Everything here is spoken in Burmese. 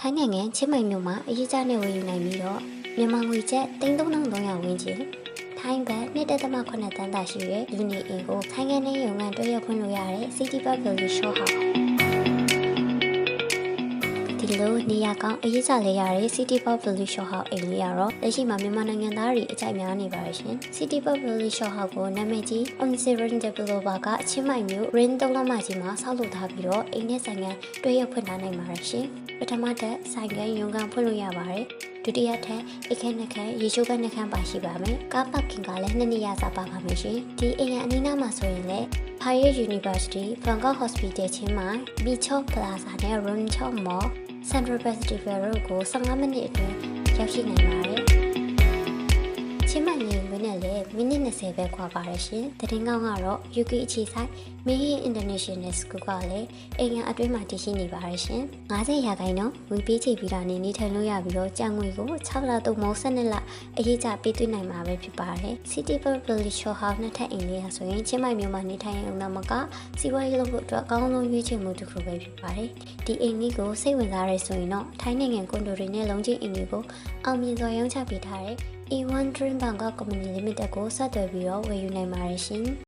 ထိုင်းနိုင်ငံချင်းမိုင်မြို့မှာအရေးကြနဲ့ဝယ်ယူနိုင်ပြီးတော့မြန်မာငွေကျပ်3300ဝန်းကျင်ထိုင်းဘတ်1.8တန်းသာရှိတဲ့လူနေအိမ်ကိုထိုင်းကနေရုံကန်တွဲရောက်ဖွင့်လို့ရတဲ့ City Park Value Shop ဟာ ဒီလိုနေရာကောင်းအရေးကြလဲရတဲ့ City Park Value Shop ဟောက်အိမ်လေးရတော့လက်ရှိမှာမြန်မာနိုင်ငံသားတွေအကြိုက်များနေပါရှင် City Park Value Shop ဟောက်ကိုနာမည်ကြီး Onsirin Developer ကအချင်းမိုင်မြို့ Rain သုံးလမ်းမကြီးမှာဆောက်လုပ်ထားပြီးတော့အိမ်နဲ့ဆိုင်ငံတွဲရောက်ဖွင့်ထားနိုင်ပါရရှင်ပထမတက်ဆိုင်ကရုံကန်ဖွင့်လို့ရပါတယ်ဒုတိယထပ်အခက်နှစ်ခန်းရေချိုးကနှစ်ခန်းပါရှိပါမယ်ကားပါကင်ကလည်းနှစ်နေရာစာပါပါမယ်ရှင်ဒီအိမ်ရအနီးနားမှာဆိုရင်လည်း Fire University Bangkok Hospital ချင်းမှာ Beachok Plaza နဲ့ Room 6 Mall Central Festival တို့ကို15မိနစ်အတွင်းရောက်ရှိနိုင်ပါတယ် ချင်းမနေဝင်းနဲ့လည်းမိနစ်20ပဲခွာပါတယ်ရှင်။တရင်ကောင်းကတော့ UK အခြေစိုက် Mehi International School ကလည်းအိမ်ရအတွင်းမှာတည်ရှိနေပါတယ်ရှင်။90ရာခိုင်နှုန်းငွေပေးချေပြီးတာနဲ့နေထိုင်လို့ရပြီးတော့ကြံငွေကို6လသုံးမော12လအရေးကြပေးသွင်းနိုင်မှာပဲဖြစ်ပါတယ်။ City Public Show House နှစ်ထပ်အိမ်လေးဟာဆိုရင်ချင်းမိုင်မြို့မှာနေထိုင်ရုံနဲ့မကစီးပွားရေးလုပ်ဖို့အတွက်အကောင်းဆုံးရွေးချယ်မှုတစ်ခုပဲဖြစ်ပါတယ်။ဒီအိမ်လေးကိုစိတ်ဝင်စားရဲဆိုရင်တော့ထိုင်းနိုင်ငံကွန်ဒိုတွေနဲ့လုံးချင်းအိမ်တွေကိုအောင်မြင်စွာရောင်းချပေးထားတဲ့ A1 Dream Bangkok Company Limited ကိုဆက်သွယ်ပြီးတော့ဝယ်ယူနိုင်ပါတယ်ရှင်။